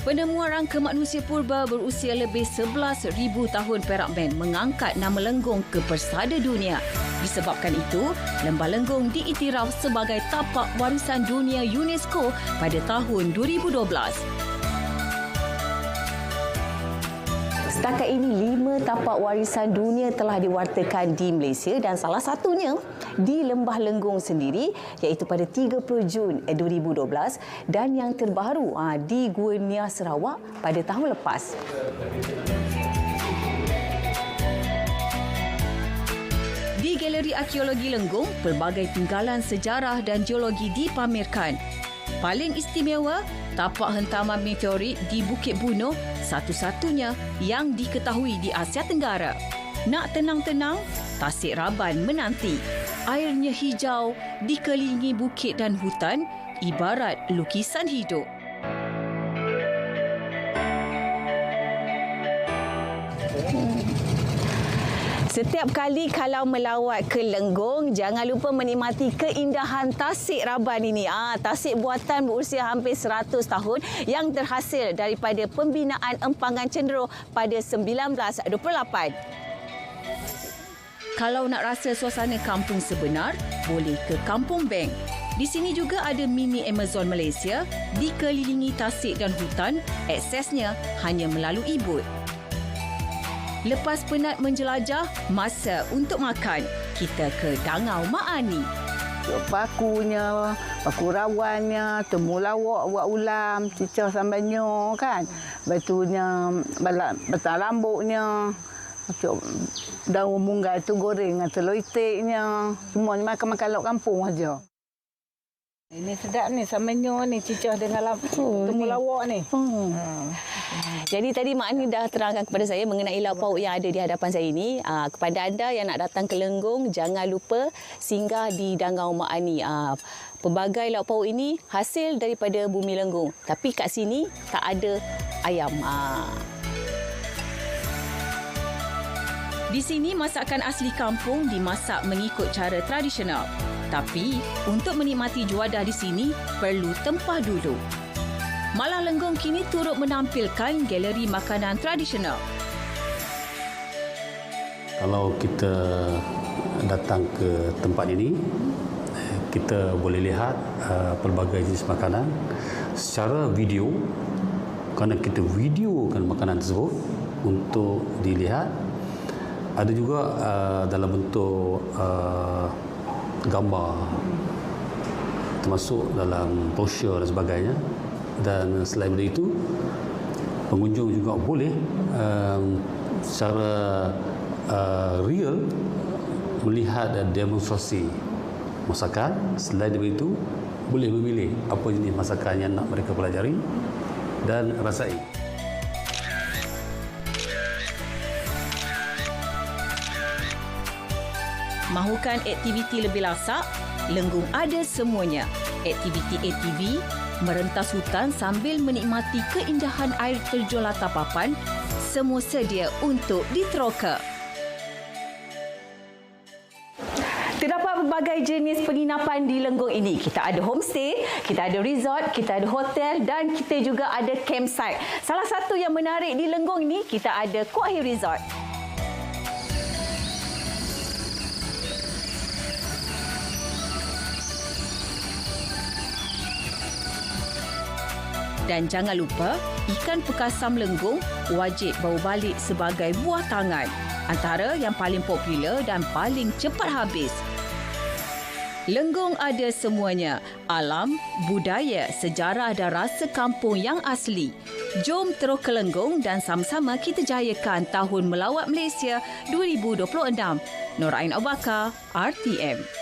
Penemuan rangka manusia purba berusia lebih 11,000 tahun Perak Band mengangkat nama Lenggong ke persada dunia. Disebabkan itu, Lembah Lenggong diiktiraf sebagai tapak warisan dunia UNESCO pada tahun 2012. Setakat ini, lima tapak warisan dunia telah diwartakan di Malaysia dan salah satunya di Lembah Lenggong sendiri iaitu pada 30 Jun 2012 dan yang terbaru ah, di Gua Nia Sarawak pada tahun lepas. Di Galeri Arkeologi Lenggong, pelbagai tinggalan sejarah dan geologi dipamerkan. Paling istimewa, tapak hentaman meteorit di Bukit Buno satu-satunya yang diketahui di Asia Tenggara. Nak tenang-tenang, Tasik Raban menanti. Airnya hijau, dikelilingi bukit dan hutan, ibarat lukisan hidup. Setiap kali kalau melawat ke Lenggong, jangan lupa menikmati keindahan tasik Raban ini. Ah, tasik buatan berusia hampir 100 tahun yang terhasil daripada pembinaan empangan cenderuh pada 1928. Kalau nak rasa suasana kampung sebenar, boleh ke Kampung Bank. Di sini juga ada mini Amazon Malaysia, dikelilingi tasik dan hutan, aksesnya hanya melalui bot. Lepas penat menjelajah, masa untuk makan. Kita ke Dangau Mak Ani. Pakunya, paku rawannya, temulawak buat ulam, cicah sambalnya kan. Batunya, balak, batang rambutnya. Macam daun munggai tu goreng dengan telur itiknya. Semuanya makan-makan lauk kampung aja. Ini sedap ni sambalnya ni cicah dengan lam, temulawak ni. Hmm. Jadi tadi Mak Ani dah terangkan kepada saya mengenai lauk pauk yang ada di hadapan saya ini. Aa, kepada anda yang nak datang ke Lenggong, jangan lupa singgah di Dangau Mak Ani. Aa, pelbagai lauk pauk ini hasil daripada bumi Lenggong. Tapi kat sini tak ada ayam. Aa. Di sini masakan asli kampung dimasak mengikut cara tradisional. Tapi untuk menikmati juadah di sini perlu tempah dulu. Malah Lenggong kini turut menampilkan galeri makanan tradisional. Kalau kita datang ke tempat ini, kita boleh lihat uh, pelbagai jenis makanan secara video kerana kita videokan makanan tersebut untuk dilihat ada juga uh, dalam bentuk uh, gambar termasuk dalam brochure dan sebagainya. Dan selain dari itu pengunjung juga boleh um, secara uh, real melihat dan demonstrasi masakan. Selain dari itu boleh memilih apa jenis masakan yang nak mereka pelajari dan rasai Mahukan aktiviti lebih lasak? Lenggong ada semuanya. Aktiviti ATV, merentas hutan sambil menikmati keindahan air terjun latar papan, semua sedia untuk diteroka. Terdapat pelbagai jenis penginapan di Lenggong ini. Kita ada homestay, kita ada resort, kita ada hotel dan kita juga ada campsite. Salah satu yang menarik di Lenggong ini, kita ada Kuat Hill Resort. Dan jangan lupa, ikan pekasam lenggong wajib bawa balik sebagai buah tangan. Antara yang paling popular dan paling cepat habis. Lenggong ada semuanya. Alam, budaya, sejarah dan rasa kampung yang asli. Jom terus ke Lenggong dan sama-sama kita jayakan Tahun Melawat Malaysia 2026. Norain Abakar, RTM.